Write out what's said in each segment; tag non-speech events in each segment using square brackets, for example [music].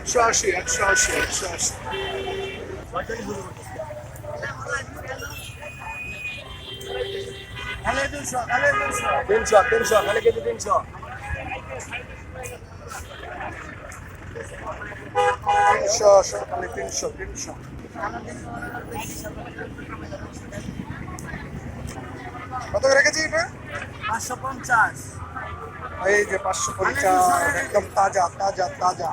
একশো আশি একশো আশি একশো আশি খালি দুশো খালি দুশো তিনশো তিনশো, খালি কেজি তিনশো। তিনশো খালি তিনশো তিনশো। কত কেজি এটা? পাঁচশো পঞ্চাশ। এই যে পাঁচশো পঞ্চাশ একদম তাজা তাজা তাজা।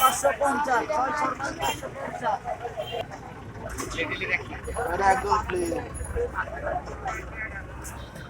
পাঁচশো পঞ্চাশ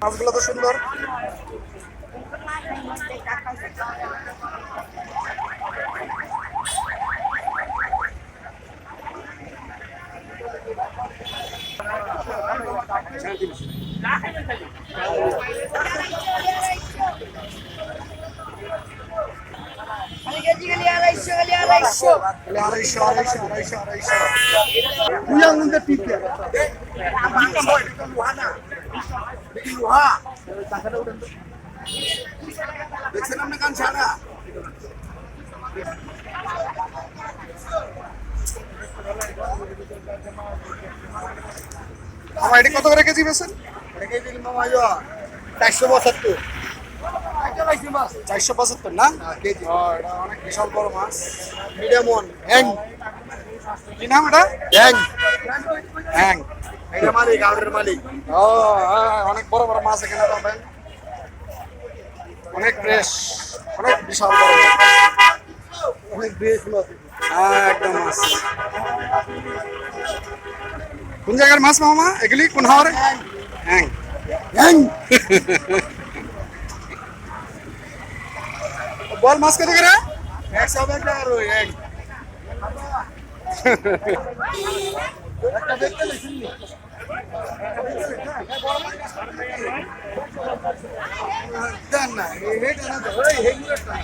মাছগুলো তো সুন্দর। আড়াইশো আড়াইশো আড়াইশো আড়াইশো দেখছেন আপনি আমার এটি কত করে কেজি বেছেন চারশো পঁচাত্তর। চারশো পঁচাত্তর না? কেজি এটা অনেক বিশাল বড় মাছ। মিডিয়াম ওয়ান হ্যাং কি নাম এটা? হ্যাং হ্যাং এটা মালিক আউটের মালিক। ও হ্যাঁ, অনেক বড় বড় মাছ এখানে পাবেন। অনেক ফ্রেশ অনেক বিশাল বড় অনেক বেশ মাছ হ্যাঁ একদম মাছ। কোন জায়গার মাছ মামা? এগুলি কোন হাওয়ারে হ্যাং হ্যাং [laughs] বল মাছ কত করে? একশো টাকা রই হ্যাং একটা দেখতে দেন না এই না তো এই হেগুলোটা